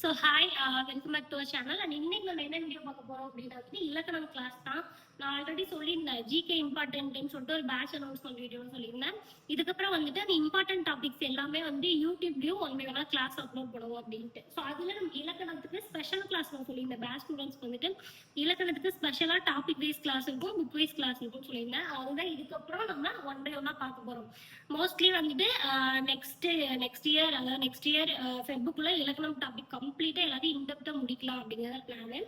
So hi welcome back to channel and இன்னைக்கு நம்ம என்ன வீடியோ பார்க்க போறோம் அப்படின்னா வந்து இலக்கணம் கிளாஸ் தான். நான் ஆல்ரெடி சொல்லியிருந்தேன் ஜிகே இம்பார்ட்டன்ட்னு சொல்லிட்டு ஒரு பேட்ச் அனௌன்ஸ்மெண்ட் வீடியோன்னு சொல்லியிருந்தேன். இதுக்கப்புறம் வந்துட்டு அந்த இம்பார்ட்டன்ட் டாபிக்ஸ் எல்லாமே வந்து யூடியூப்லயும் ஒன் வேணா கிளாஸ் அப்லோட் பண்ணுவோம் அப்படின்ட்டு. ஸோ அதுல நம்ம இலக்கணத்துக்கு ஸ்பெஷல் கிளாஸ் நான் சொல்லியிருந்தேன். பேட்ச் ஸ்டூடெண்ட்ஸ்க்கு வந்துட்டு இலக்கணத்துக்கு ஸ்பெஷலா டாபிக் வைஸ் கிளாஸ் இருக்கும் புக் வைஸ் கிளாஸ் இருக்கும் சொல்லியிருந்தேன். அதுதான் இதுக்கப்புறம் நம்ம ஒன் பை ஒன்னா பார்க்க போறோம். மோஸ்ட்லி வந்துட்டு நெக்ஸ்ட் நெக்ஸ்ட் இயர் அதாவது நெக்ஸ்ட் இயர் ஃபெப்ருக்குள்ள இலக்கணம் டாபிக் கம்ப்ளீட்டா எல்லாத்தையும் இன்டெப்டா முடிக்கலாம் அப்படிங்கிறத பிளான்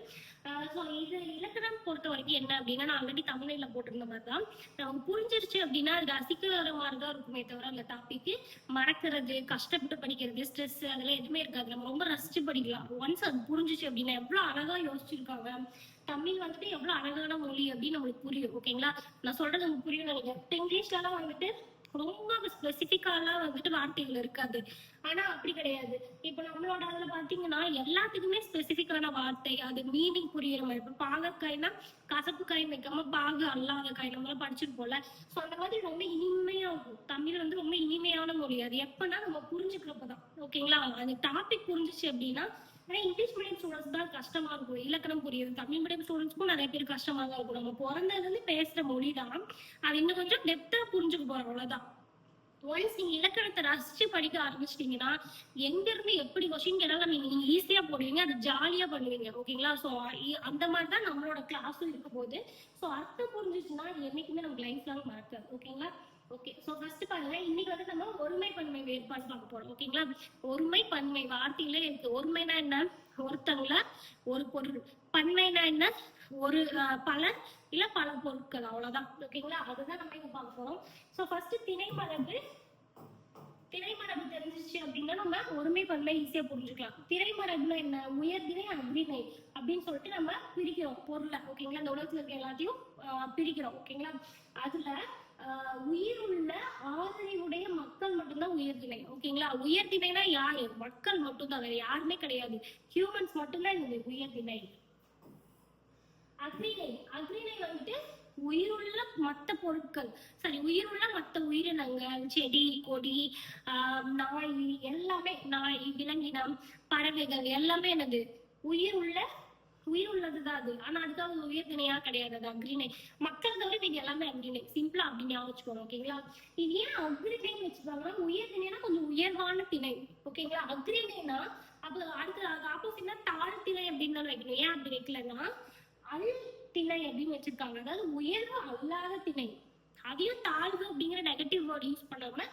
ஸோ இது இலக்கணம் பொறுத்த வரைக்கும் என்ன அப்படின்னா நான் ஆல்ரெடி தமிழ்ல போட்டிருந்த மாதிரி தான் நமக்கு புரிஞ்சிருச்சு அப்படின்னா அது ரசிக்கிற மாதிரி தான் இருக்குமே தவிர அந்த டாபிக் மறக்கிறது கஷ்டப்பட்டு படிக்கிறது ஸ்ட்ரெஸ் அதெல்லாம் எதுவுமே இருக்காது. நம்ம ரொம்ப ரசிச்சு படிக்கலாம். ஒன்ஸ் அது புரிஞ்சிச்சு அப்படின்னா எவ்வளவு அழகா யோசிச்சிருக்காங்க. தமிழ் வந்துட்டு எவ்வளவு அழகான மொழி அப்படின்னு நம்மளுக்கு புரியும். ஓகேங்களா நான் சொல்றது உங்களுக்கு புரியும் நினைக்கிறேன். இங்கிலீஷ்லாம் வந்துட்டு ரொம்ப ஸ்பெசிபிக்காலாம் வந்துட்டு வார்த்தைகள் இருக்காது. ஆனா அப்படி கிடையாது. இப்ப நம்மளோட அதுல பாத்தீங்கன்னா எல்லாத்துக்குமே ஸ்பெசிபிக்கான வார்த்தை அது மீனிங் புரியுற மாதிரி. இப்ப பாகக்காய்னா கசப்பு காய் வைக்காம பாகு அல்லாத காய் நம்ம படிச்சிருப்போம்ல. சோ அந்த மாதிரி ரொம்ப இனிமையா இருக்கும் தமிழ் வந்து ரொம்ப இனிமையான மொழி. அது எப்பன்னா நம்ம புரிஞ்சுக்கிறப்பதான். ஓகேங்களா அந்த டாபிக் புரிஞ்சிச்சு அப்படின்னா ஆனா இங்கிலீஷ் மீடியம் ஸ்டூடெண்ட்ஸ் தான் கஷ்டமா இருக்கும் இலக்கணம் புரியுது. தமிழ் மீடியம் ஸ்டூடெண்ட்ஸ்க்கும் நிறைய பேர் கஷ்டமா தான் இருக்கும். நம்ம பிறந்ததுல இருந்து பேசுற மொழி தான். அது இன்னும் கொஞ்சம் டெப்தா புரிஞ்சுக்க போறோம். அவ்வளவுதான். ஒன்ஸ் நீங்க இலக்கணத்தை ரசிச்சு படிக்க ஆரம்பிச்சிட்டீங்கன்னா எங்க இருந்து எப்படி கொஸ்டின் கேட்டாலும் நீங்க நீங்க ஈஸியா போடுவீங்க. அது ஜாலியா பண்ணுவீங்க. ஓகேங்களா சோ அந்த மாதிரி தான் நம்மளோட கிளாஸும் இருக்க போகுது சோ அர்த்தம் புரிஞ்சிச்சுன்னா என்னைக்குமே நமக்கு லைஃப் லாங் மறக்காது ஓகேங்களா ஓகே சோ ஃபர்ஸ்ட் பாருங்க இன்னைக்கு வந்து நம்ம ஒருமை பன்மை வேறுபாடு பார்க்க போறோம். ஓகேங்களா ஒருமை பன்மை வார்த்தையில இருக்கு. ஒருமைனா என்ன? ஒருத்தங்கள ஒரு பொருள். பன்மைனா என்ன? ஒரு பல இல்ல பல பொருட்கள். அவ்வளவுதான். ஓகேங்களா அதுதான் நம்ம இங்க பார்க்க போறோம். சோ ஃபர்ஸ்ட் திணை மரபு திரைமரபு தெரிஞ்சிச்சு அப்படின்னா நம்ம ஒருமை பன்மை ஈஸியா புரிஞ்சுக்கலாம். திரைமரபுல என்ன? உயர்திணை அக்ரிணை அப்படின்னு சொல்லிட்டு நம்ம பிரிக்கிறோம். பொருளை. ஓகேங்களா இந்த உலகத்துல இருக்க எல்லாத்தையும் பிரிக்கிறோம். ஓகேங்களா அதுல உயிர் உள்ள ஆதரவுடைய மக்கள் மட்டும்தான் உயர்திணை ஓகேங்களா? உயர்திணைனா யாரு? மக்கள் மட்டும்தான் வேற யாருமே கிடையாது. ஹியூமன்ஸ் மட்டும்தான் இது உயர்திணை அக்னிணை. அக்னிணை வந்துட்டு உயிருள்ள மற்ற பொருட்கள். சாரி உயிருள்ள மற்ற உயிரினங்கள் செடி கொடி நாய் எல்லாமே நாய் விலங்கினம் பறவைகள் எல்லாமே என்னது? உயிர் உள்ள உயிர் உள்ளதுதான் அது. ஆனா அதுக்காக ஒரு உயிர் திணையா கிடையாது. அது அக்ரிணை மக்கள் தவிர நீங்க எல்லாமே அக்ரிணை சிம்பிளா அப்படி ஞாபகம் வச்சுக்கோங்க ஓகேங்களா இது ஏன் அக்ரிணைன்னு வச்சுக்காங்கன்னா உயர் திணைனா கொஞ்சம் உயர்வான திணை ஓகேங்களா அக்ரிணைனா அப்ப அடுத்து ஆப்போசிட்னா தாழ்த்திணை அப்படின்னு தான் வைக்கணும். ஏன் அப்படி வைக்கலன்னா அல் திணை அப்படின்னு வச்சிருக்காங்க. அதாவது உயர்வு அல்லாத திணை. அதையும் தாழ்வு அப்படிங்கிற நெகட்டிவ் வேர்ட் யூஸ் பண்ணாம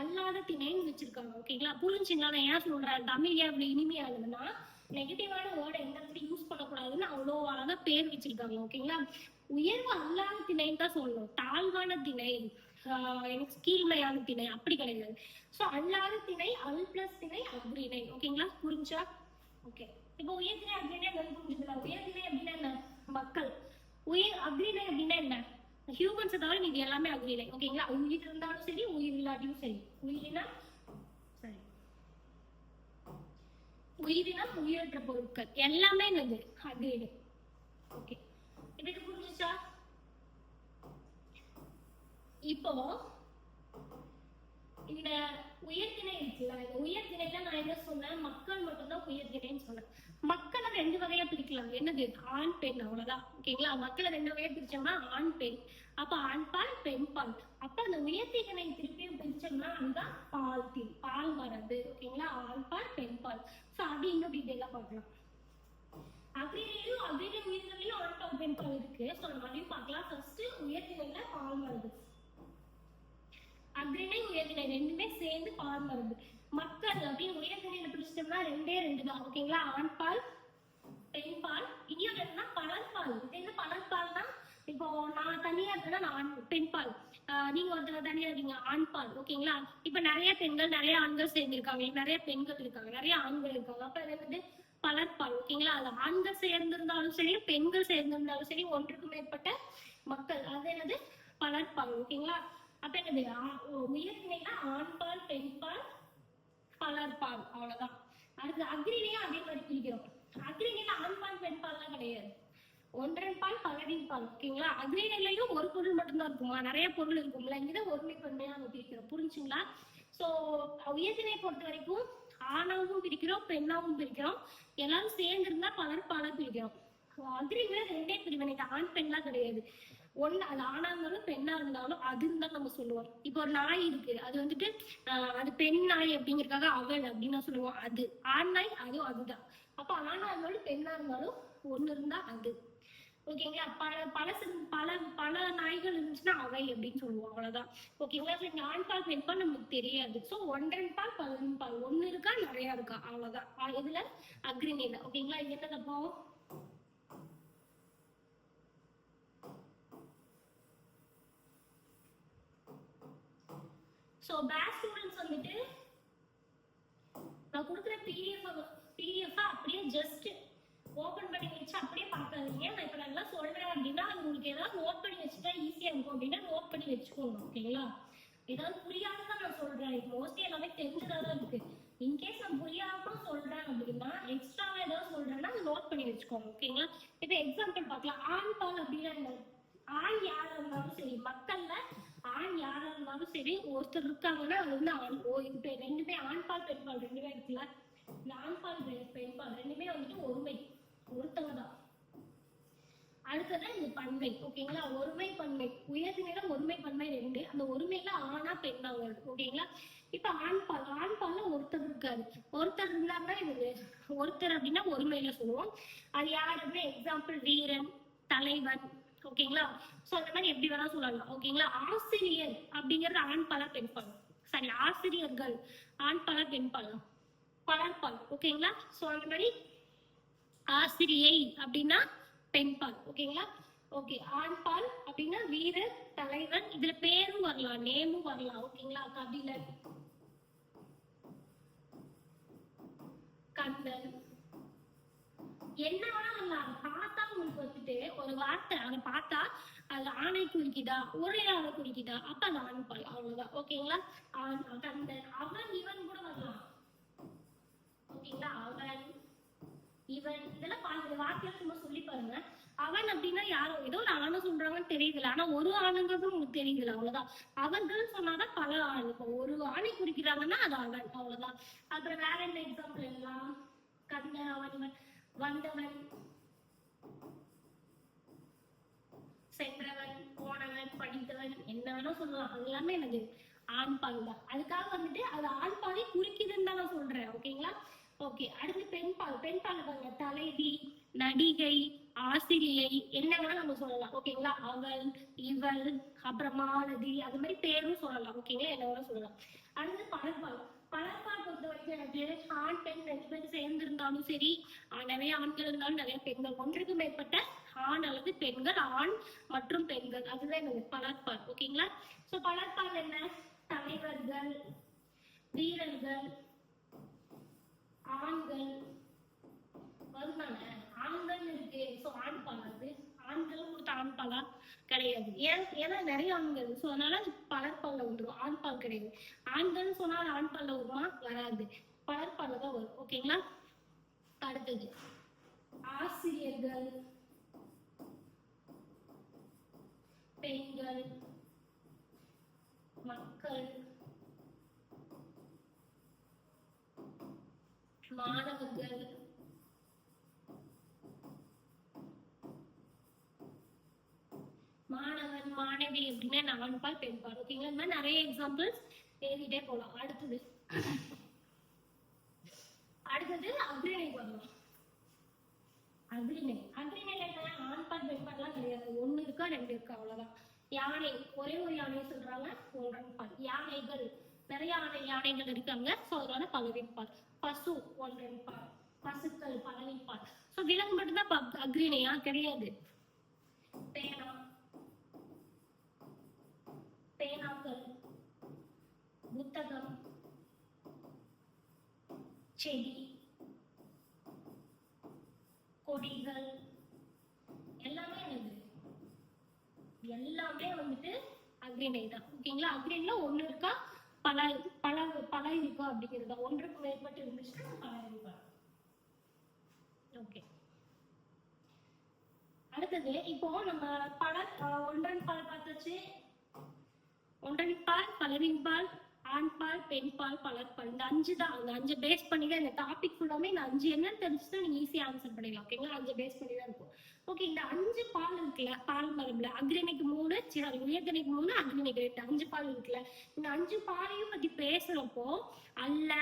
அல்லாத திணைன்னு வச்சிருக்காங்க ஓகேங்களா புரிஞ்சுங்களா? நான் ஏன் சொல்றேன்? தமிழ் ஏன் இவ்வளவு இனிமையாகுதுன்னா நெகட்டிவான வேர்டை எந்த இடத்துல யூஸ் பண்ணக்கூடாதுன்னு அவ்வளோ அழகா பேர் வச்சிருக்காங்க ஓகேங்களா உயர்வு அல்லாத திணைன்னு தான் சொல்லணும். தாழ்வான திணை ஆஹ் எனக்கு கீழ்மையான திணை அப்படி கிடையாது. ஸோ அல்லாத திணை அல் பிளஸ் திணை அக்ரிணை ஓகேங்களா புரிஞ்சா ஓகே இப்போ உயர்திணை அப்படின்னா என்ன? புரிஞ்சுக்கலாம் உயர்திணை அப்படின்னா என்ன? மக்கள். உயிர் அக்ரிணை அப்படின்னா என்ன? ஹியூமன்ஸை தவிர நீங்க எல்லாமே அக்ரிணை ஓகேங்களா உயிர் இருந்தாலும் சரி உயிர் இல்லாட்டியும் சரி. உயிரினா சரி உயிரினம் உயிரற்ற பொருட்கள். எல்லாமே என்னது? அக்ரீடு ஓகே இதுக்கு புரிஞ்சுச்சா? இப்போ இந்த உயர்திணை இருக்குல்ல இந்த உயர்திணைல நான் என்ன சொன்னேன் மக்கள் மட்டும்தான் உயர்திணைன்னு சொன்னேன் மக்களை ரெண்டு வகையா பிரிக்கலாம். என்னது? ஆண் பெண் அவ்வளவுதான். ஓகேங்களா மக்களை ரெண்டு வகையா பிரிச்சோம்னா ஆண் பெண். அப்ப ஆண் பால் பெண் பால். அப்ப அந்த உயர்திணை திருப்பியும் பிரிச்சோம்னா அதுதான் பால் தீ பால் மரபு. ஓகேங்களா ஆண் பால் பெண் பால். சோ அது இன்னும் டீட்டெயிலா பார்க்கலாம். அக்ரிலையும் அக்ரிலை உயிரினங்களையும் ஆண் பால் பெண் பால் இருக்கு. சோ நம்ம அதையும் பார்க்கலாம். ஃபர்ஸ்ட் உயர்திணைல பால் மரபு அக்ரிணை உயர்நிலை ரெண்டுமே சேர்ந்து பால் மருந்து. மக்கள் அப்படின்னு உயர்நிலையில பிரிச்சிட்டோம்னா ரெண்டே ரெண்டு தான். ஓகேங்களா? ஆண் பால் பெண் பால் இனியும் என்னன்னா பலன்பால் இது என்ன பலன்பால்னா இப்போ நான் தனியா இருக்கேன்னா நான் ஆண் பெண் பால். நீங்க ஒருத்தர் தனியா இருக்கீங்க ஆண் பால். ஓகேங்களா? இப்ப நிறைய பெண்கள் நிறைய ஆண்கள் சேர்ந்திருக்காங்க. நிறைய பெண்கள் இருக்காங்க நிறைய ஆண்கள் இருக்காங்க. அப்ப இது வந்து பலர்பால் ஓகேங்களா? அது ஆண்கள் சேர்ந்திருந்தாலும் சரி பெண்கள் சேர்ந்திருந்தாலும் சரி ஒன்றுக்கு மேற்பட்ட மக்கள். அது என்னது? பலர்பால் ஓகேங்களா? அப்ப என்னது? உயர்நிலைனா ஆண்பால் பெண்பால் பலர்பால் அவ்வளவுதான். அடுத்து அக்ரிணையும் அதே மாதிரி பிரிக்கிறோம். அக்ரிணையில ஆண்பால் பெண்பால்லாம் கிடையாது. ஒன்றன் பால் பலரின் பால் ஓகேங்களா அக்ரிணையிலையும் ஒரு பொருள் மட்டும்தான் இருக்குமா? நிறைய பொருள் இருக்கும்ல? இங்கதான் ஒருமை பன்மையா நம்ம பிரிக்கிறோம். புரிஞ்சுங்களா? சோ உயர்திணை பொறுத்த வரைக்கும் ஆணாவும் பிரிக்கிறோம் பெண்ணாவும் பிரிக்கிறோம். எல்லாரும் சேர்ந்து இருந்தா பலர் பல பிரிக்கிறோம். அக்ரில ரெண்டே பிரிவினை ஆண் பெண்லாம் கிடையாது. ஒன்னு அது ஆணா இருந்தாலும் பெண்ணா இருந்தாலும் அதுன்னு தான் நம்ம சொல்லுவோம். இப்போ ஒரு நாய் இருக்கு. அது வந்துட்டு அது பெண் நாய் அப்படிங்கறக்காக அவள் அப்படின்னு சொல்லுவோம். அது ஆண் நாய் அதுவும் அதுதான். அப்ப ஆணா இருந்தாலும் பெண்ணா இருந்தாலும் ஒண்ணு இருந்தா அது. ஓகேங்களா பல பல பல பல நாய்கள் இருந்துச்சுன்னா அவை அப்படின்னு சொல்லுவோம். அவ்வளவுதான். ஓகேங்களா சரி நான் பால் பெண் பால் நமக்கு தெரியாது. சோ ஒன்றன் பால் பலன் பால். ஒன்னு இருக்கா? நிறைய இருக்கா? அவ்வளவுதான். ஆஹ் இதுல அக்ரிநேல ஓகேங்களா இது என்ன தப்போ ஸோ பேட்ச் ஸ்டூடெண்ட்ஸ் வந்துட்டு நான் கொடுக்குற பிடிஎஃப் பிடிஎஃப் அப்படியே ஜஸ்ட் ஓபன் பண்ணி வச்சு அப்படியே பார்க்காதீங்க. நான் இப்போ நல்லா சொல்றேன் அப்படின்னா அது உங்களுக்கு ஏதாவது நோட் பண்ணி வச்சுட்டா ஈஸியாக இருக்கும் அப்படின்னா நோட் பண்ணி வச்சுக்கோங்க ஓகேங்களா ஏதாவது புரியாததான் நான் சொல்றேன். இப்போ மோஸ்ட்லி எல்லாமே தெரிஞ்சதாக தான் இருக்கு இன்கேஸ் நான் புரியாம சொல்றேன் அப்படின்னா எக்ஸ்ட்ராவாக ஏதாவது சொல்றேன்னா அதை நோட் பண்ணி வச்சுக்கோங்க ஓகேங்களா இப்போ எக்ஸாம்பிள் பார்க்கலாம். ஆண் பால் அப்படின்னா ஆண் யாரா இருந்தாலும் சரி மக்கள்ல ஆண் யாரா இருந்தாலும் சரி ஒருத்தர் இருக்காங்கன்னா அது வந்து ஆண். ஓ இப்ப ரெண்டுமே ஆண் பால் பெண் பால் ரெண்டுமே இருக்குல்ல? இந்த ஆண் பால் பெண் பால் ரெண்டுமே வந்துட்டு ஒருமை ஒருத்தவங்க தான். அடுத்தது இந்த பண்மை ஓகேங்களா? ஒருமை பண்மை உயர்ந்த ஒருமை பண்மை ரெண்டு. அந்த ஒருமையில ஆணா பெண்ணா வரும் ஓகேங்களா? இப்ப ஆண் பால் ஆண் பால்ல ஒருத்தர் இருக்காரு. ஒருத்தர் இருந்தாருன்னா இது ஒருத்தர் அப்படின்னா ஒருமையில சொல்லுவோம். அது யார் அப்படின்னா எக்ஸாம்பிள் வீரன் தலைவன் ஓகேங்களா? சோ அந்த மாதிரி எப்படி வேணா சொல்லலாம். ஓகேங்களா? ஆசிரியர் அப்படிங்கறது ஆண் பாலா பெண் பலம் சாரி ஆசிரியர்கள் ஆண் பாலா பெண் பாலா பலர்பால். ஓகேங்களா? சோ அந்த மாதிரி ஆசிரியை அப்படின்னா பெண் பால் ஓகேங்களா? ஓகே ஆண் பால் அப்படின்னா வீரர் தலைவன் இதுல பேரும் வரலாம் நேமும் வரலாம். ஓகேங்களா? கபிலன் கண்ணன் என்ன வேணா வரலாம் அதை பார்த்தா உங்களுக்கு வந்துட்டு ஒரு வார்த்தை அதை பார்த்தா அது ஆணை குறிக்குதா ஒரே ஆளை குறிக்குதா? அப்ப அது ஆண் பால் அவ்வளவுதான். ஓகேங்களா? அவன் கந்தன் அவன் இவன் கூட வரலாம். ஓகேங்களா? அவன் இவன் இதெல்லாம் பாருங்க வார்த்தையெல்லாம் சும்மா சொல்லி பாருங்க. அவன் அப்படின்னா யாரோ? ஏதோ ஒரு ஆணை சொல்றாங்கன்னு தெரியுதுல ஆனா ஒரு ஆணுங்கிறது உங்களுக்கு தெரியுதுல அவ்வளவுதான். அவர்கள் சொன்னாதான் பல ஆண். இப்போ ஒரு ஆணை குறிக்கிறாங்கன்னா அது அவன். அவ்வளவுதான். அப்புறம் வேற என்ன எக்ஸாம்பிள் எல்லாம்? கண்ண அவன் இவன். வந்தவன். சென்றவன் போனவன் படித்தவன் என்ன வேணா சொல்லலாம். அது எல்லாமே எனக்கு ஆண் பால் தான். அதுக்காக வந்துட்டு அது ஆண் பாலை குறிக்குதுன்னு தான் நான் சொல்றேன். ஓகேங்களா ஓகே அடுத்து பெண் பால். பெண் பால் பாருங்க. தலைவி நடிகை ஆசிரியை என்ன வேணா நம்ம சொல்லலாம். ஓகேங்களா அவள் இவள் அப்புறம் மாலதி அது மாதிரி பேரும் சொல்லலாம். ஓகேங்களா என்ன வேணா சொல்லலாம். அடுத்து பலர்பால் பலர்பால் பொறுத்த வரைக்கும் எனக்கு ஆண் பெண் ரெண்டு பேரும் சேர்ந்து இருந்தாலும் சரி ஆனவே நிறைய ஆண்கள் இருந்தாலும் நிறைய பெண்கள். ஒன்றுக்கு மேற்பட்ட ஆண் அல்லது பெண்கள் ஆண் மற்றும் பெண்கள். அதுதான் எனக்கு பலர்பால் ஓகேங்களா? சோ பலர்பால் என்ன? தலைவர்கள் வீரர்கள் ஆண்கள். வருதானே ஆண்கள் இருக்கு. சோ ஆண் பால் அது பாலா கிடையாது. ஏன்? ஏன்னா நிறைய ஆண்கள். சோ அதனால அது பலர்பால்ல வந்துடும் ஆண் பால் கிடையாது. ஆண்கள் சொன்னால் அது ஆண் பால்ல வருமா வராது. பலர்பால்ல தான் வரும். ஓகேங்களா அடுத்தது. ஆசிரியர்கள் பெண்கள் மக்கள் மாணவர்கள் மாணவன் மாணவி அப்படின்னா ஆண்பால் பெண்பால். ஓகேங்களா இந்த மாதிரி நிறைய எக்ஸாம்பிள்ஸ் தேடிட்டே போலாம். அடுத்தது. அடுத்தது அக்ரிணை வரலாம் அக்ரிணை. அக்ரிணையில என்ன ஆண்பால் பெண்பால்லாம் கிடையாது. ஒன்னு இருக்கா ரெண்டு இருக்கா அவ்வளவுதான். யானை. ஒரே ஒரு யானை சொல்றாங்க ஒன்றன் பால் யானைகள். நிறைய யானை யானைகள் இருக்காங்க. சோ அதனால பலவின்பால் பசு ஒன்றன் பால் பசுக்கள் பலவின்பால் பால் சோ விலங்கு மட்டும்தான் அக்ரிணையா? கிடையாது. பேனா புத்தகம் செடி கொடிகள் எல்லாமே என்னது? எல்லாமே வந்துட்டு அக்ரிணை தான். ஓகேங்களா அக்ரிணைல ஒண்ணு இருக்கா? பல பல பல இருக்கா அப்படிங்கிறது. தான் ஒன்றுக்கு மேற்பட்டு இருந்துச்சுன்னா பல இருக்கா? ஓகே அடுத்தது இப்போ நம்ம பல ஒன்றன் பால் பார்த்தாச்சு. ஒன்றன் பால் பலரின் பால் ஆண்பால் பால் பெண் பால் பலர்பால். இந்த அஞ்சு தான் அந்த அஞ்சு பேஸ் பண்ணி தான் இந்த டாபிக் ஃபுல்லாமே இந்த அஞ்சு என்னன்னு தெரிஞ்சுட்டு நீங்க ஈஸியா ஆன்சர் பண்ணிடலாம் ஓகேங்களா அஞ்சு பேஸ் பண்ணி தான் இருக்கும். ஓகே இந்த அஞ்சு பால் இருக்குல்ல பால் மரபுல அக்ரிணைக்கு மூணு சரி உயர்தனைக்கு மூணு அக்ரிணைக்கு ரெண்டு அஞ்சு பால் இருக்குல்ல இந்த அஞ்சு பாலையும் பத்தி பேசுறப்போ அல்ல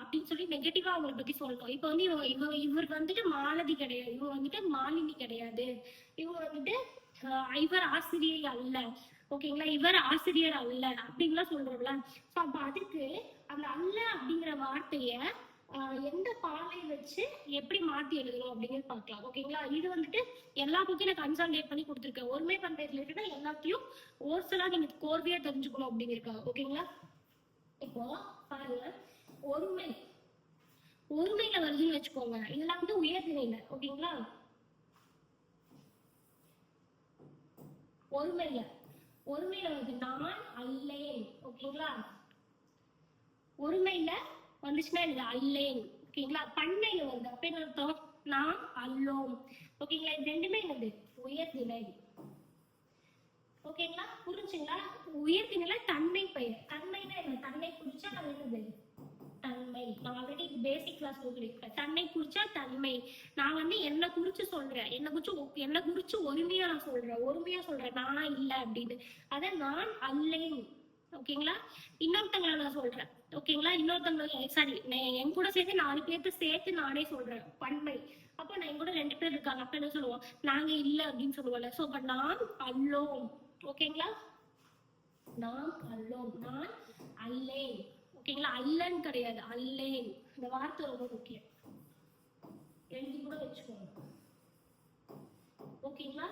அப்படின்னு சொல்லி நெகட்டிவா அவங்களை பத்தி சொல்லணும் இப்போ வந்து இவங்க இவ இவர் வந்துட்டு மாலதி கிடையாது இவங்க வந்துட்டு மாலினி கிடையாது. இவங்க வந்துட்டு ஐவர் இவர் ஆசிரியை அல்ல. ஓகேங்களா? இவர் ஆசிரியர் அல்ல அப்படின்லாம் சொல்றோம்ல. ஸோ அப்ப அதுக்கு அந்த அல்ல அப்படிங்கிற வார்த்தைய எந்த பாலை வச்சு எப்படி மாத்தி எழுதணும் அப்படிங்கிறது பார்க்கலாம். ஓகேங்களா? இது வந்துட்டு எல்லா புக்கையும் நான் கன்சால்டேட் பண்ணி கொடுத்துருக்கேன். ஒருமை பண்பை ரிலேட்டடா எல்லாத்தையும் ஓர்சலா நீங்க கோர்வையா தெரிஞ்சுக்கணும் அப்படிங்கிறதுக்காக ஓகேங்களா? இப்போ பாருங்க. ஒருமை. ஒருமையில வருதுன்னு வச்சுக்கோங்க. இதெல்லாம் வந்து உயர்நிலையில ஓகேங்களா? ஒருமையில. ஒருமையில வருது நான் அல்லேன். ஓகேங்களா? ஒருமையில வந்துச்சுன்னா இது அல்லேன். ஓகேங்களா? பன்மையில வருது அப்ப என்ன அர்த்தம்? நாம் அல்லோம். ஓகேங்களா? இது ரெண்டுமே என்னது? உயர்நிலை ஓகேங்களா? புரிஞ்சுங்களா? உயர்த்தினில தன்மை பெயர். தன்மைனா என்ன? தன்மை குறிச்சா அது என்னது? தன்மை. நான் ஆல்ரெடி பேசிக் கிளாஸ் சொல்லியிருக்கேன் தன்னை குறிச்சா தன்மை. நான் வந்து என்ன குறிச்சு சொல்றேன். என்ன குறிச்சு என்ன குறிச்சு ஒருமையா நான் சொல்றேன். ஒருமையா சொல்றேன். நான் இல்ல அப்படின்னு. அத நான் அல்லேன். ஓகேங்களா இன்னொருத்தங்களை நான் சொல்றேன். ஓகேங்களா இன்னொருத்தவங்க சாரி என் கூட சேர்த்து நாலு பேர்த்த சேர்த்து நானே சொல்றேன். பன்மை. அப்ப நான் என் கூட ரெண்டு பேர் இருக்காங்க. அப்ப என்ன சொல்லுவோம்? நாங்க இல்ல அப்படின்னு சொல்லுவோம்ல. சோ பட் நான் அல்லோம். ஓகேங்களா நாம் அல்லோம். நான் அல்லேன். ஓகேங்களா? அல்லன் கிடையாது. அல்லேன். இந்த வார்த்தை ரொம்ப முக்கியம். எழுதி கூட வச்சுக்கோங்க. ஓகேங்களா?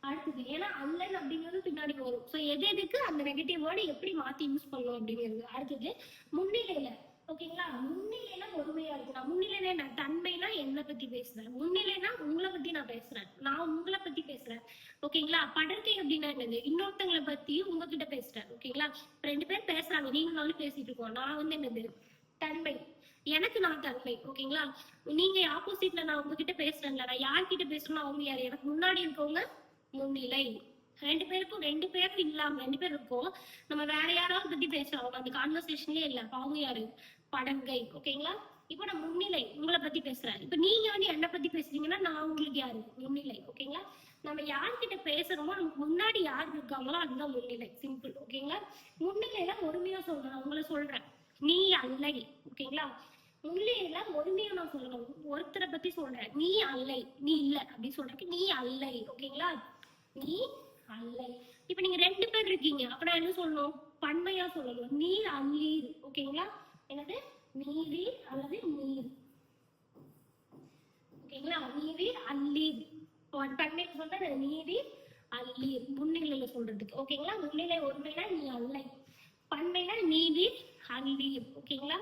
அடுத்தது ஏன்னா அல்லன் அப்படிங்கிறது பின்னாடி வரும். ஸோ எது எதுக்கு அந்த நெகட்டிவ் வேர்டு எப்படி மாத்தி யூஸ் பண்ணணும் அப்படிங்கிறது. அடுத்தது முன்னிலையில ஓகேங்களா? முன்னிலைனா ஒருமையா இருக்கலாம் நான் என்ன? தன்மைனா என்னை பத்தி பேசுறேன். முன்னிலைனா உங்களை பத்தி நான் பேசுறேன். நான் உங்களை பத்தி பேசுறேன். ஓகேங்களா? படர்க்கை அப்படின்னா என்னது? இன்னொருத்தங்களை பத்தி உங்ககிட்ட பேசுறேன். ஓகேங்களா? ரெண்டு பேரும் பேசுறாங்க. நீங்களும் பேசிட்டு இருக்கோம். நான் வந்து என்னது? தன்மை. எனக்கு நான் தன்மை. ஓகேங்களா? நீங்க ஆப்போசிட்ல நான் உங்ககிட்ட பேசுறேன்ல. நான் யார்கிட்ட பேசுறேன்னா அவங்க யார்? எனக்கு முன்னாடி இருக்கவங்க முன்னிலை. ரெண்டு பேருக்கும் ரெண்டு பேரும் இல்லாம ரெண்டு பேர் இருக்கோம். நம்ம வேற யாராவது பத்தி பேசுறோம். அந்த கான்வர்சேஷன்லயே இல்ல. அவங்க யாரு? படங்கை ஓகேங்களா இப்போ நான் முன்னிலை உங்களை பத்தி பேசுறேன். இப்போ நீங்க வந்து என்ன பத்தி பேசுறீங்கன்னா நான் உங்களுக்கு யாரு? முன்னிலை ஓகேங்களா நம்ம யார்கிட்ட பேசுறோமோ நமக்கு முன்னாடி யார் இருக்காங்களோ அதுதான் முன்னிலை. சிம்பிள் ஓகேங்களா முன்னிலையில ஒருமையா சொல்றேன் உங்களை சொல்றேன். நீ அல்லை ஓகேங்களா முன்னிலையில ஒருமையா நான் சொல்லணும். ஒருத்தரை பத்தி சொல்றேன். நீ அல்லை நீ இல்ல அப்படின்னு சொல்றேன் நீ அல்லை ஓகேங்களா நீ அல்லை. இப்ப நீங்க ரெண்டு பேர் இருக்கீங்க அப்ப நான் என்ன சொல்லணும்? பன்மையா சொல்லணும். நீ அல்லீர் ஓகேங்களா என்னது? நீவீர் அல்லது நீர். ஓகேங்களா? நீவீர் அல்லீர். பன்மைக்கு சொன்னது நீவீர் அல்லீர். முன்னிலையில சொல்றதுக்கு. ஓகேங்களா? முன்னிலை ஒருமைனா நீ அல்லை. பண்மைனா நீவீர் அல்லீர். ஓகேங்களா?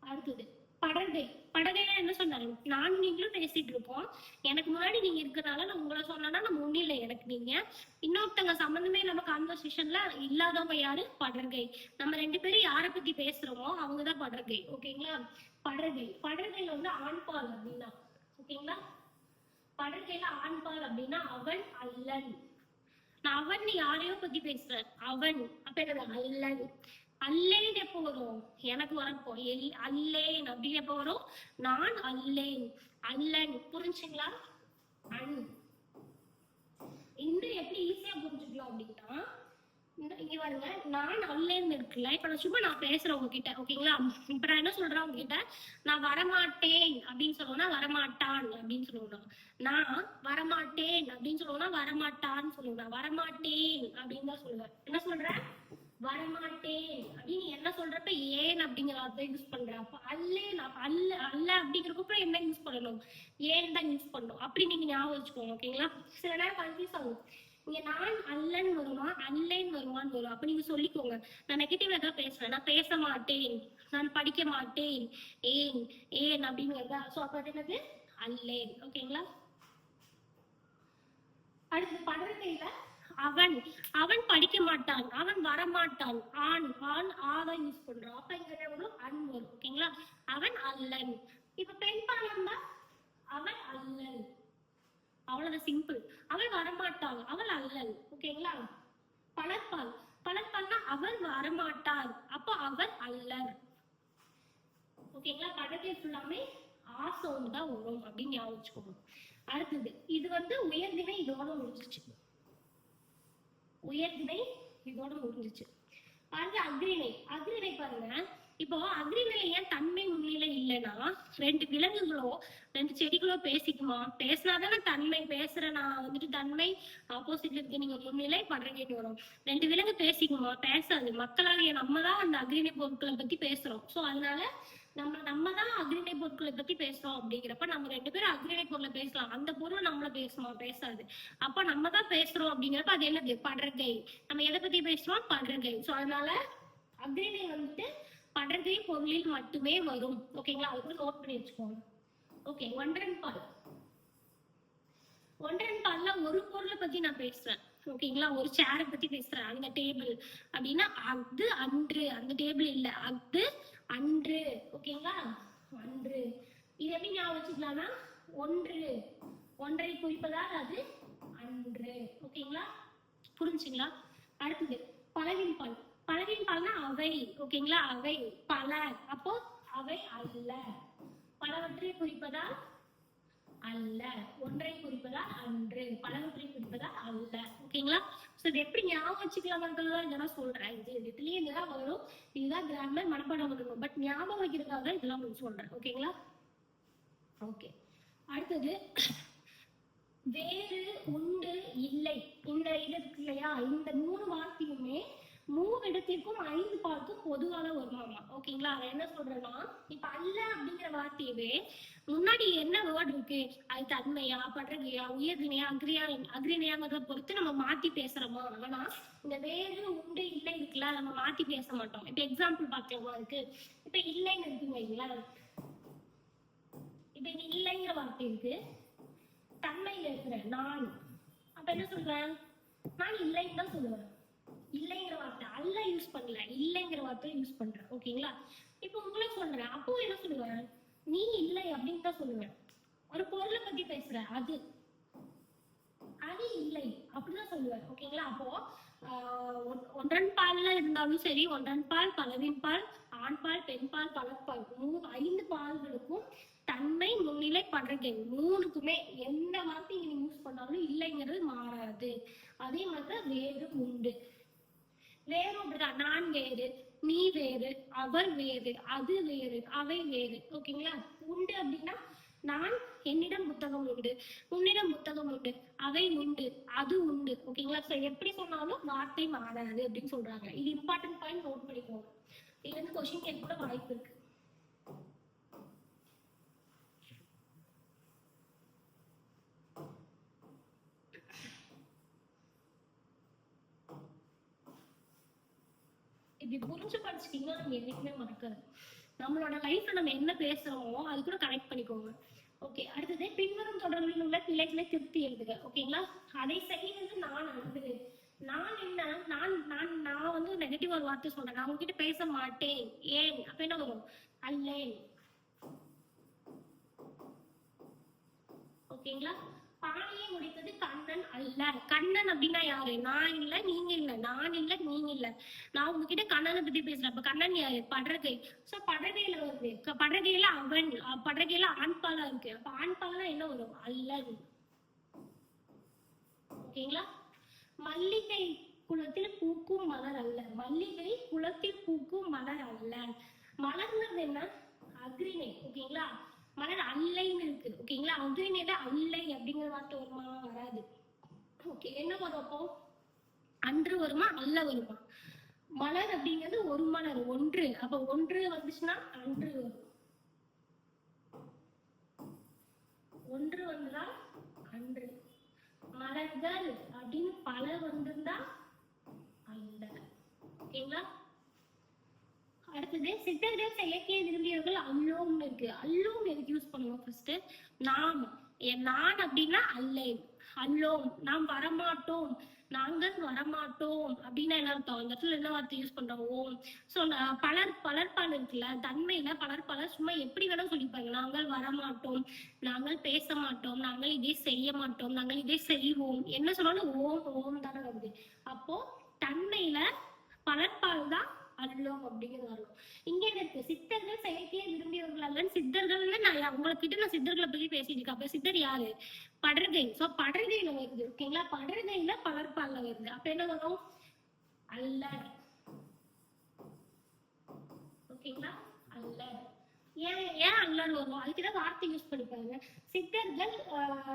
அடுத்தது. படகை படகைனா என்ன சொன்னாங்க நான் நீங்களும் பேசிட்டு இருக்கோம் எனக்கு முன்னாடி நீங்க இருக்கிறனால நான் உங்களை சொன்னேன்னா நான் இல்லை எனக்கு நீங்க. இன்னொருத்தவங்க சம்பந்தமே இல்லாம கான்வர்சேஷன்ல இல்லாதவங்க யாரு? படர்கை நம்ம ரெண்டு பேரும் யாரை பத்தி பேசுறோமோ அவங்கதான் படர்கை ஓகேங்களா? படகை. படர்கையில வந்து ஆண்பால் அப்படின்னா ஓகேங்களா? படர்கையில ஆண்பால் அப்படின்னா அவன் அல்லன். நான் அவன் யாரையோ பத்தி பேசுறேன். அவன். அப்ப என்னது? அல்லன். அல்லேன் எப்போ வரும்? எனக்கு வரப்போ எல் அல்லேன் அப்படின்னு எப்போ வரும்? நான் அல்லேன். அல்லன். புரிஞ்சுங்களா? அன். இன்னும் எப்படி ஈஸியா புரிஞ்சுக்கலாம் அப்படின்னா இங்க பாருங்க நான் அல்லேன்னு இருக்குல்ல இப்ப நான் சும்மா நான் பேசுறேன் உங்ககிட்ட ஓகேங்களா இப்ப நான் என்ன சொல்றேன் உங்ககிட்ட? நான் வரமாட்டேன் அப்படின்னு சொல்லுவோம்னா வரமாட்டான் அப்படின்னு சொல்லுவோம் நான் வரமாட்டேன் அப்படின்னு சொல்லுவோம்னா வரமாட்டான்னு சொல்லுவேன் வரமாட்டேன் அப்படின்னு தான் சொல்லுவேன். என்ன சொல்றேன்? வரமாட்டேன். அப்படின்னு என்ன சொல்றப்ப ஏன் அப்படிங்கிற வார்த்தை யூஸ் பண்றேன் அப்ப அல்லேன் நான் அல்ல அல்ல அப்படிங்கிறப்ப என்ன யூஸ் பண்ணணும்? ஏன் தான் யூஸ் பண்ணணும்? அப்படி நீங்க ஞாபகம் வச்சுக்கோங்க ஓகேங்களா சில நேரம் கன்ஃபியூஸ் ஆகும். இங்க நான் அல்லன்னு வருமா அல்லேன்னு வருமான்னு வரும். அப்ப நீங்க சொல்லிக்கோங்க. நான் நெகட்டிவ்ல தான் பேசுறேன். நான் பேச மாட்டேன். நான் படிக்க மாட்டேன். ஏன் ஏன் அப்படிங்கிறதா? சோ அப்ப என்னது? அல்லேன் ஓகேங்களா அடுத்து படற்கையில அவன் அவன் படிக்க மாட்டான் அவன் வரமாட்டான். ஆண் ஆண் ஆதான் யூஸ் பண்றோம் அப்ப இங்க என்ன அன் வரும் ஓகேங்களா? அவன் அல்லன். இப்ப பெண் பாலம்னா அவன் அல்லன். அவ்வளவுதான் சிம்பிள் அவள் வரமாட்டாள் அவள் அல்லல் ஓகேங்களா? பலர்பால் பலர்பால்னா அவள் வரமாட்டார் அப்போ அவர் அல்லர் ஓகேங்களா? படத்தை ஃபுல்லாமே ஆ சவுண்ட் தான் வரும் அப்படின்னு ஞாபகம் வச்சுக்கோங்க. அடுத்தது இது வந்து உயர்நிலை இதோட முடிஞ்சிச்சு உயர்திணை இதோட முடிஞ்சிச்சு. அடுத்து அக்ரிணை அக்ரிணை பாருங்க. இப்போ அக்ரிணை ஏன் தன்மை முன்னிலை இல்லைன்னா ரெண்டு விலங்குகளோ ரெண்டு செடிகளோ பேசிக்குமா? பேசினாதானே தன்மை பேசுற நான் வந்துட்டு தன்மை ஆப்போசிட்ல இருக்கு நீங்க முன்னிலை படுறீங்கன்னு வரும். ரெண்டு விலங்கு பேசிக்குமா? பேசாது. மக்களாகிய நம்ம தான் அந்த அக்ரிணை பொருட்களை பத்தி பேசுறோம். சோ அதனால நம்ம நம்ம தான் அக்ரிணை பொருட்களை பத்தி பேசுறோம் அப்படிங்கிறப்ப நம்ம ரெண்டு பேரும் அக்ரிணை பொருளை பேசலாம். அந்த பொருள் நம்மள பேசுமா பேசாது. அப்ப நம்ம தான் பேசுறோம் அப்படிங்கிறப்ப அது என்னது? படர்கை. நம்ம எதை பத்தி பேசுறோம்? படர்கை. சோ அதனால அக்ரிணை வந்துட்டு படர்கை பொருளில் மட்டுமே வரும். ஓகேங்களா? அது வந்து நோட் பண்ணி வச்சுக்கோங்க. ஓகே ஒன்றன் பால். ஒன்றன் பால்ல ஒரு பொருளை பத்தி நான் பேசுறேன். ஓகேங்களா ஒரு சேரை பத்தி பேசுறேன் அந்த டேபிள் அப்படின்னா அது அன்று அந்த டேபிள் இல்ல. அது அன்று. ஓகேங்களா அன்று. இது எப்படி ஞாபகம் வச்சுக்கலாம்னா ஒன்று. ஒன்றை குறிப்பதால் அது அன்று. ஓகேங்களா புரிஞ்சுங்களா? அடுத்தது பலவின் பால். பலவின் பால்னா அவை. ஓகேங்களா அவை. பல. அப்போ அவை அல்ல. பலவற்றை குறிப்பதால் அல்ல. ஒன்றை குறிப்பதால் அன்று பலவற்றை குறிப்பதால் அல்ல. ஓகேங்களா? சோ இது எப்படி ஞாபகம் வச்சுக்கலாம்ன்றதா இதெல்லாம் சொல்றேன். இது இதுலயே இதெல்லாம் வரும். இதுதான் கிராமர் மனப்பாடம் வரணும் பட் ஞாபகம் வைக்கிறதுக்காக தான் இதெல்லாம் உங்களுக்கு சொல்றேன். ஓகேங்களா? ஓகே அடுத்தது வேறு உண்டு இல்லை. இந்த இது இருக்கு இல்லையா? இந்த மூணு வார்த்தையுமே மூணு இடத்திற்கும் ஐந்து பால்க்கும் பொதுவான வருமாமா? ஓகேங்களா? அதை என்ன சொல்றேன்னா இப்ப அல்ல வார்த்தையவே முன்னாடி என்ன வேர்ட் இருக்கு? அது தன்மையா படகையா உயர்நிலையா அக்ரியா அக்ரிணையாங்கிறத பொறுத்து நம்ம மாத்தி பேசுறோமா? ஆனா இந்த வேறு உண்டு இல்லை இருக்குல்ல நம்ம மாத்தி பேச மாட்டோம். இப்ப எக்ஸாம்பிள் பாக்கலாமா இருக்கு இப்ப இல்லைன்னு இருக்குங்க வைங்களா இப்ப இது இல்லைங்கிற வார்த்தை இருக்கு. தன்மையில இருக்கிற நான். அப்ப என்ன சொல்றேன்? நான் இல்லைன்னு தான் சொல்லுவேன். இல்லைங்கிற வார்த்தை அல்ல யூஸ் பண்ணல. இல்லைங்கிற வார்த்தை யூஸ் பண்றேன். ஓகேங்களா? இப்போ உங்களை சொல்றேன். அப்போ என்ன சொல்லுவேன்? நீ இல்லை அப்படின்னு தான் சொல்லுவேன். ஒரு பொருளை பத்தி பேசுற அது. அது இல்லை அப்படிதான் சொல்லுவேன் ஓகேங்களா அப்போ ஒன்- ஒன்றன் பால்ல இருந்தாலும் சரி ஒன்றன் பால் பலவின் பால் ஆண் பால் பெண் பால் பலப்பால் மூணு ஐந்து பால்களுக்கும் தன்மை முன்னிலை படுறது மூணுக்குமே எந்த வார்த்தை நீங்க யூஸ் பண்ணாலும் இல்லைங்கிறது மாறாது. அதே மாதிரிதான் வேறு உண்டு. வேறு அப்படிதான் நான் வேறு. நீ வேறு அவர் வேறு அது வேறு அவை வேறு. ஓகேங்களா? உண்டு அப்படின்னா நான் என்னிடம் புத்தகம் உண்டு உன்னிடம் புத்தகம் உண்டு அவை உண்டு அது உண்டு. ஓகேங்களா? சோ எப்படி சொன்னாலும் வார்த்தை மாறாது அப்படின்னு சொல்றாங்க. இது இம்பார்ட்டன்ட் பாயிண்ட் நோட் பண்ணிக்கோங்க. இது வந்து கொஸ்டின் கேட்க கூட வாய்ப்பு இருக்கு. இப்படி புரிஞ்சு படிச்சிட்டீங்கன்னா நம்ம என்னைக்குமே மறக்காது. நம்மளோட லைஃப்ல நம்ம என்ன பேசுறோமோ அது கூட கனெக்ட் பண்ணிக்கோங்க. ஓகே அடுத்தது பின்வரும் தொடர்பில் உள்ள பிள்ளைகளை திருப்தி எழுதுக. ஓகேங்களா அதை செய்யறது நான் வந்து நான் என்ன? நான் நான் நான் வந்து நெகட்டிவ் ஒரு வார்த்தை சொல்றேன். நான் உங்ககிட்ட பேச மாட்டேன். ஏன்? அப்ப என்ன வரும்? அல்லேன். ஓகேங்களா பானையை முடித்தது கண்ணன் அல்ல. கண்ணன் அப்படின்னா யாரு? நான் இல்ல நீங்க இல்ல. நான் இல்ல நீங்க இல்ல. நான் உங்ககிட்ட கண்ணனை பத்தி பேசுறேன். அப்ப கண்ணன் யாரு? படகை சோ படகையில வருது. க- படகையில அவன் அஹ் படகையில ஆண்பாலா இருக்கு. அப்ப ஆண்பாலா என்ன வரும்? அல்லது ஓகேங்களா? மல்லிகை குளத்தில் பூக்கும் மலர் அல்ல. மல்லிகை குளத்தில் பூக்கும் மலர் அல்ல. மலர்ங்கிறது என்ன? அக்ரிணை. ஓகேங்களா? மலர் அல்லைன்னு இருக்கு. ஓகேங்களா அக்ரிணையில அல்லை அப்படிங்கிற வார்த்தை வருமா? வராது. ஓகே என்ன வரும் அப்போ? அன்று வருமா? அல்ல வருமா? மலர் அப்படிங்கிறது ஒரு மலர் ஒன்று. அப்ப ஒன்று வந்துச்சுன்னா அன்று வரும். ஒன்று வந்தா அன்று. மலர்கள் அப்படின்னு பல வந்திருந்தா அல்ல. ஓகேங்களா அடுத்தது சித்தர்கள் இலக்கிய விரும்பியவர்கள் அல்லோம்னு இருக்கு. அல்லோம் எதுக்கு யூஸ் பண்ணுவோம் ஃபர்ஸ்ட் நாம். என் நான் அப்படின்னா அல்லேன். அல்லோம். நாம் வரமாட்டோம். நாங்கள் வரமாட்டோம் அப்படின்னா என்ன அர்த்தம்? அந்த இடத்துல என்ன வார்த்தை யூஸ் பண்றோம்? ஓம். சோ பலர் பலர்பால் இருக்குல்ல? தன்மையில பலர்பால சும்மா எப்படி வேணா சொல்லிப்பாங்க. நாங்கள் வரமாட்டோம். நாங்கள் பேச மாட்டோம் நாங்கள் இதை செய்ய மாட்டோம் நாங்கள் இதை செய்வோம். என்ன சொன்னாலும் ஓம் ஓம் தானே வருது. அப்போ தன்மையில பலர்பால் தான் அல்லோம் அப்படிங்கிறது வரும் இங்க என்ன இருக்கு சித்தர்கள் செயற்கையை விரும்பியவர்கள் அல்லன்னு சித்தர்கள்னு நான் உங்ககிட்ட நான் சித்தர்களை பத்தி பேசிட்டு இருக்கேன். அப்ப சித்தர் யாரு? படர்கை. சோ படர்கையில வருது. ஓகேங்களா படர்கையில பலர்பால்ல வருது. அப்ப என்ன வரும்? அல்லர். ஓகேங்களா அல்லர். ஏன் ஏன் அல்லர் வரும்? அதுக்குதான் வார்த்தை யூஸ் பண்ணிப்பாங்க. சித்தர்கள்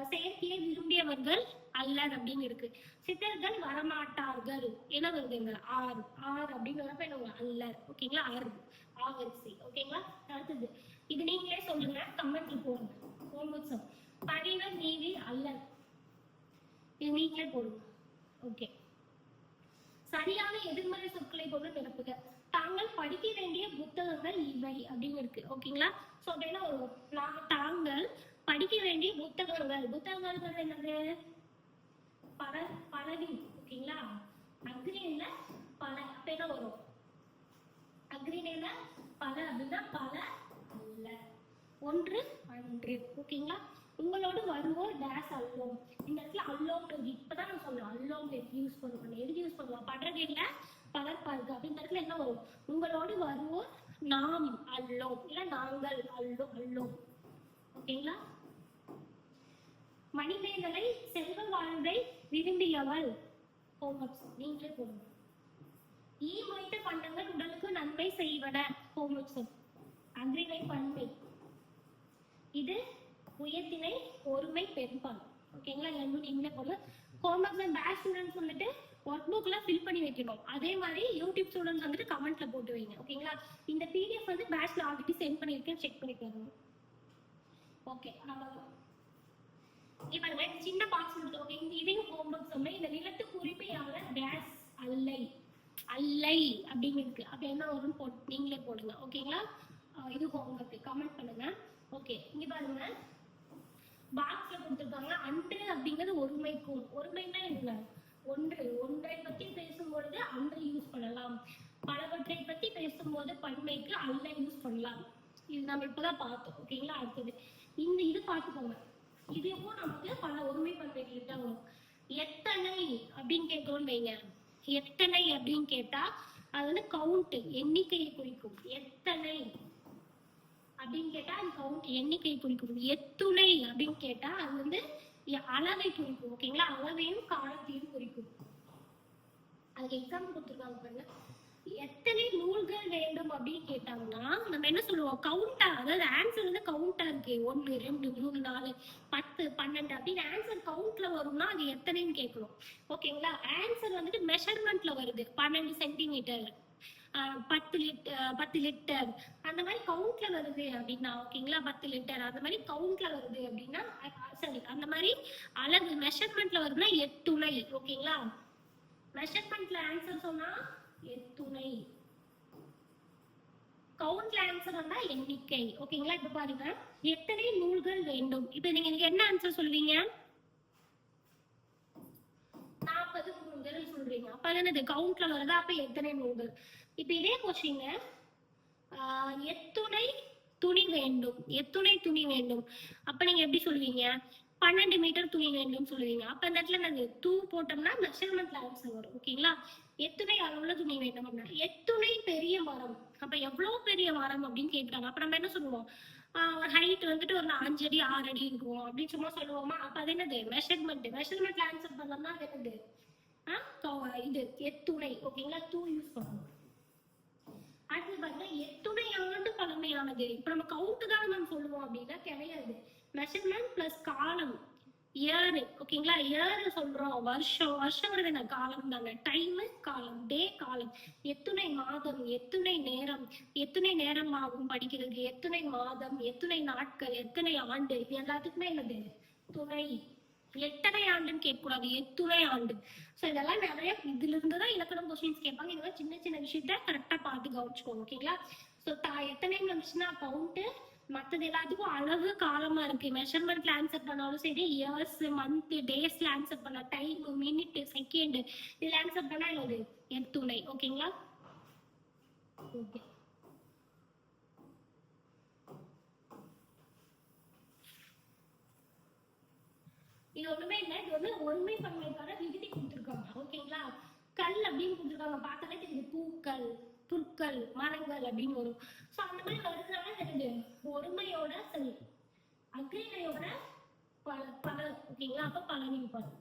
செயற்கையை விரும்பியவர்கள் அல்லர் அப்படின்னு இருக்கு. சித்தர்கள் வரமாட்டார்கள். என்ன வருதுங்க ஆர் ஆர் அப்படின்னு வரப்ப என்ன அல்லர். ஓகேங்களா? ஆறு ஆவரிசை. ஓகேங்களா? அடுத்தது. இது நீங்களே சொல்லுங்க. கமெண்ட்ல போடுங்க. ஹோம்ஒர்க் சார் பணிவர் நீதி அல்லர். இது நீங்களே போடுங்க. ஓகே. சரியான எதிர்மறை சொற்களை போட்டு நிரப்புக. தாங்கள் படிக்க வேண்டிய புத்தகங்கள் இவை அப்படின்னு இருக்கு ஓகேங்களா ஸோ அப்படின்னா ஒரு நான் தாங்கள் படிக்க வேண்டிய புத்தகங்கள். புத்தகங்கள் என்னது? பல பலவி ஓகேங்களா? அக்ரின்ல பல அப்படின்னா வரும்? அக்ரின்ல பல அப்படின்னா பல அல்ல. ஒன்று அன்று ஓகேங்களா? உங்களோடு வருவோம் டேஸ் அல்லோம். இந்த இடத்துல அல்லோம் இப்பதான் நான் சொன்னேன் அல்லோம் யூஸ் பண்ணுவோம் எதுக்கு யூஸ் பண்ணுவோம் இல்லை பலர் பாருங்க அப்ப இந்த இடத்துல என்ன வரும்? உங்களோடு வருவோர் நாம் அல்லோம். இல்ல நாங்கள் அல்லோ அல்லோம். ஓகேங்களா மணிமேகலை செல்வ வாழ்வை விரும்பியவள். ஹோம்ஒர்க்ஸ் நீங்களே போடுங்க. E ஈ மொய்த்த பண்டங்கள் உடலுக்கு நன்மை செய்வன. ஹோம்ஒர்க்ஸ் அக்ரிணை பண்பை இது உயர்த்தினை ஒருமை பெரும்பான் ஓகேங்களா ரெண்டும் நீங்களே போடுங்க. ஹோம்ஒர்க்ஸ் அண்ட் ஸ்டூடெண்ட்ஸ் வந்துட்டு ஒர்க் புக்ல ஃபில் பண்ணி வைக்கணும். அதே மாதிரி யூடியூப் ஸ்டூடெண்ட்ஸ் வந்துட்டு கமெண்ட்ல போட்டு வைங்க. ஓகேங்களா இந்த பிடிஎஃப் வந்து பேட்ச்ல ஆல்ரெடி சென்ட் பண்ணிருக்கேன் செக் பண்ணிக்கோங்க. ஓகே அவ்வளவுதான் இப்ப பாருங்க. சின்ன பாக்ஸ் இருக்கு. ஓகே இந்த இதையும் ஹோம்ஒர்க் சொன்னேன். இந்த நிலத்து உரிமையாளர் டேஸ் அல்லை. அல்லை அப்படின்னு இருக்கு. அப்ப என்ன வரும்னு போட்டு நீங்களே போடுங்க. ஓகேங்களா இது ஹோம்ஒர்க் கமெண்ட் பண்ணுங்க. ஓகே இங்க பாருங்க. பாக்ஸ்ல கொடுத்துருக்காங்க. அன்று அப்படிங்கிறது ஒருமைக்கும் ஒருமைன்னா என்ன? ஒன்று ஒன்றை பத்தி பேசும்பொழுது அன்று யூஸ் பண்ணலாம். பலவற்றை பத்தி பேசும்போது பன்மைக்கு அல்ல யூஸ் பண்ணலாம். இது நம்ம இப்பதான் பார்த்தோம். ஓகேங்களா அடுத்தது. இந்த இது பார்த்துக்கோங்க. இதுவும் நமக்கு பல ஒருமை பன்மைகள் தான் வரும். எத்தனை அப்படின்னு கேட்கிறோம்னு வைங்க. எத்தனை அப்படின்னு கேட்டா அது வந்து கவுண்ட் எண்ணிக்கையை குறிக்கும். எத்தனை அப்படின்னு கேட்டா அது கவுண்ட் எண்ணிக்கை குறிக்கும். எத்துணை அப்படின்னு கேட்டா அது வந்து அளவை குறிக்கும் ஓகேங்களா? அளவையும் காலத்தையும் குறிக்கும். அதுக்கு எக்ஸாம்பிள் கொடுத்துருக்காங்க பாருங்க. எத்தனை நூல்கள் வேண்டும் அப்படின்னு கேட்டாங்கன்னா நம்ம என்ன சொல்லுவோம்? கவுண்டா அதாவது ஆன்சர் வந்து கவுண்டா இருக்கு. ஒன்னு ரெண்டு மூணு நாலு பத்து பன்னெண்டு அப்படின்னு ஆன்சர் கவுண்ட்ல வரும்னா அது எத்தனைன்னு கேட்கணும். ஓகேங்களா? ஆன்சர் வந்துட்டு மெஷர்மெண்ட்ல வருது. பன்னெண்டு சென்டிமீட்டர் பத்து லிட்டர் பத்து லிட்டர். அந்த மாதிரி கவுண்ட்ல வருது அப்படின்னா ஓகேங்களா பத்து லிட்டர். அந்த மாதிரி கவுண்ட்ல வருது அப்படின்னா சாரி அந்த மாதிரி அளவு மெஷர்மெண்ட்ல வருதுன்னா எட்டுணை ஓகேங்களா மெஷர்மெண்ட்ல ஆன்சர் சொன்னா எத்துணை கவுண்ட்ல ஆன்சர் வந்தா எண்ணிக்கை. ஓகேங்களா இப்ப பாருங்க. எத்தனை நூல்கள் வேண்டும்? இப்ப நீங்க எனக்கு என்ன ஆன்சர் சொல்வீங்க நாற்பது நூல்கள் சொல்றீங்க. அப்ப என்னது கவுண்ட்ல வருது? அப்ப எத்தனை நூல்கள்? இப்ப இதே கொஸ்டின் எத்துணை துணி வேண்டும். எத்துணை துணி வேண்டும். அப்ப நீங்க எப்படி சொல்லுவீங்க? பன்னெண்டு மீட்டர் துணி வேண்டும் சொல்லுவீங்க. அப்ப அந்த இடத்துல நாங்க தூ போட்டோம்னா மெஷர்மெண்ட் ஆன்சர் வரும். ஓகேங்களா எத்துணை அளவுல துணி வேண்டும் அப்படின்னா எத்துணை பெரிய மரம். அப்ப எவ்வளவு பெரிய மரம் அப்படின்னு கேக்குறாங்க அப்ப நம்ம என்ன சொல்லுவோம்? ஒரு ஹைட் வந்துட்டு ஒரு அஞ்சு அடி ஆறு அடி இருக்கும் அப்படின்னு சும்மா சொல்லுவோமா? அப்ப அது என்னது? மெஷர்மெண்ட் மெஷர்மெண்ட் ஆன்சர் பண்ணோம்னா அது என்னது? இது எத்துணை. ஓகேங்களா தூ யூஸ் பண்ணுவோம் அடுத்து பாருங்க எத்துணை ஆண்டு பழமையானது? இப்ப நம்ம கவுண்ட் தான் நம்ம சொல்லுவோம் அப்படின்னா கிடையாது. மெஷர்மெண்ட் பிளஸ் காலம். இயர் ஓகேங்களா இயர் சொல்றோம். வருஷம். வருஷங்கிறது என்ன? காலம் தாங்க. டைம் காலம். டே காலம். எத்துணை மாதம்? எத்துணை நேரம்? எத்துணை நேரம் ஆகும் படிக்கிறது எத்துணை மாதம்? எத்துணை நாட்கள்? எத்தனை ஆண்டு? இது எல்லாத்துக்குமே என்னது? துணை. எத்தனை ஆண்டுன்னு கேட்கக்கூடாது எத்துணை ஆண்டு. சோ இதெல்லாம் நிறைய இதுல இருந்து தான் இலக்கணம் கொஸ்டின்ஸ் கேட்பாங்க. இதெல்லாம் சின்ன சின்ன விஷயத்த கரெக்டா பார்த்து கவனிச்சுக்கோங்க ஓகேங்களா சோ தா எத்தனை வந்துச்சுன்னா கவுண்ட் மத்தது எல்லாத்துக்கும் அளவு காலமா இருக்கு. மெஷர்மெண்ட்ல ஆன்சர் பண்ணாலும் சரி இயர்ஸ் மந்த் டேஸ்ல ஆன்சர் பண்ண டைம் மினிட் செகண்ட் இதுல ஆன்சர் பண்ணா இது எத்துணை ஓகேங்களா ஓகே இது ஒண்ணுமே இல்ல இது வந்து ஒருமை பன்மைக்கான விகுதி கொடுத்துருக்காங்க. ஓகேங்களா? கல் அப்படின்னு கொடுத்துருக்காங்க. பார்த்தாலே தெரியுது. பூக்கள் புற்கள் மரங்கள் அப்படின்னு வரும். ஸோ அந்த மாதிரி வருதுனால தெரியுது ஒருமையோட சரி அக்ரிணையோட பல பல ஓகேங்களா? அப்ப பலனின் பலம்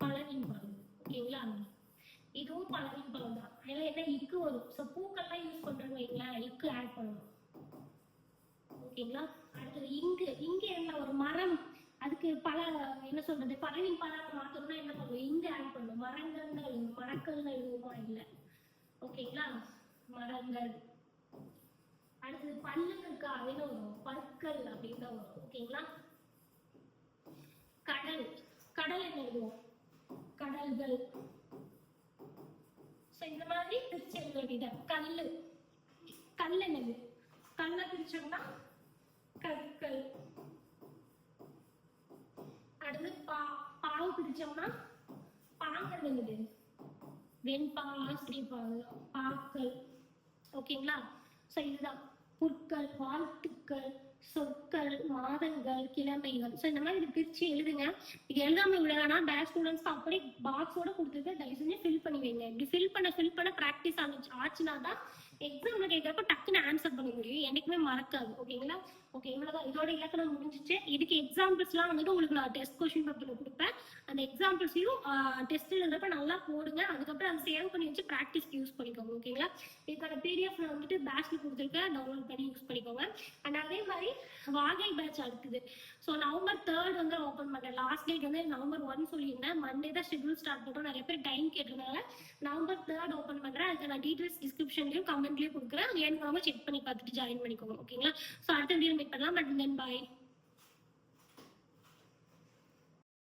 பலனின் பலம் ஓகேங்களா? இதுவும் பலனின் பலம் தான் அதில் என்ன இக்கு வரும்? ஸோ பூக்கள்லாம் யூஸ் பண்றோம் வைங்களேன். இக்கு ஆட் பண்ணணும். ஓகேங்களா? அடுத்தது இங்கு. இங்கே என்ன ஒரு மரம். அதுக்கு பல என்ன சொல்றது பலனின் பலம் மாத்தணும்னா என்ன பண்ணுவோம்? இங்க ஆட் பண்ணும் மரங்கள் எழுதும் மரக்கள்னு எழுதுவோமா இல்ல. ஓகேங்களா? மரங்கள். அடுத்தது பல்லுங்களுக்கு அப்படின்னு வரும். பற்கள் அப்படின்னு தான் வரும். ஓகேங்களா? கடல். கடல் என்ன எழுதுவோம்? கடல்கள். ஸோ இந்த மாதிரி பிரிச்சு எழுத கல்லு. கல் என்னது? கல்லை பிரிச்சோம்னா கற்கள். அடுத்து பா பாவு பிரிச்சோம்னா பாங்கள் என்னது வெண்பா ஆசிரியப்பா பாக்கள். ஓகேங்களா? ஸோ இதுதான். புற்கள் வாழ்த்துக்கள் சொற்கள் மாதங்கள் கிழமைகள் ஸோ இந்த மாதிரி இது பிரிச்சு எழுதுங்க. இது எழுதாம விடலன்னா பேட்ச் ஸ்டூடெண்ட்ஸ் அப்படியே பாக்ஸோட கொடுத்துட்டு தயவு செஞ்சு ஃபில் பண்ணி வைங்க. இப்படி ஃபில் பண்ண ஃபில் பண்ண ப்ராக்டிஸ் ஆனிச்சு ஆச்சுனா தான் எக்ஸாம்ல கேட்கறப்ப டக்குன்னு ஆன்சர் பண்ண முடியும். என்னைக்குமே மறக்காது. ஓகேங்களா ஓகே இவ்வளவுதான். இதோட இலக்கணம் முடிஞ்சிச்சு. இதுக்கு எக்ஸாம்பிள்ஸ்லாம் வந்துட்டு உங்களுக்கு நான் டெஸ்ட் கொஸ்டின் பேப்பர்ல கொடுப்பேன். அந்த எக்ஸாம்பிள்ஸையும் டெஸ்ட் எழுதுறப்ப நல்லா போடுங்க. அதுக்கப்புறம் அதை சேவ் பண்ணி வச்சு ப்ராக்டிஸ்க்கு யூஸ் பண்ணிக்கோங்க. ஓகேங்களா இதுக்கான பிடிஎஃப் வந்துட்டு பேட்ச்ல கொடுத்துருக்கேன். டவுன்லோட் பண்ணி யூஸ் பண்ணிக்கோங்க. அண்ட் அதே மாதிரி வாகை பேட்ச் அடுக்குது ஸோ நவம்பர் தேர்ட் வந்து ஓப்பன் பண்றேன். லாஸ்ட் டேட் வந்து நவம்பர் ஒன் சொல்லியிருந்தேன். மண்டே தான் ஷெட்யூல் ஸ்டார்ட் பண்ணுறோம் நிறைய பேர் டைம் கேட்டிருந்தாங்க நவம்பர் தேர்ட் ஓப்பன் பண்றேன். அதுக்கு நான் டீடைல்ஸ் டிஸ்கிரிப்ஷன்லயும் கமெண்ட்லயும் கொடுக்குறேன். வேணுங்கிறவங்க செக் பண்ணி பார்த்துட்டு ஜாயின் பண்ணிக்கோங்க. ஓகேங்களா ஸோ அடுத்த வீடியோ மீட் பண்ணலாம். But then bye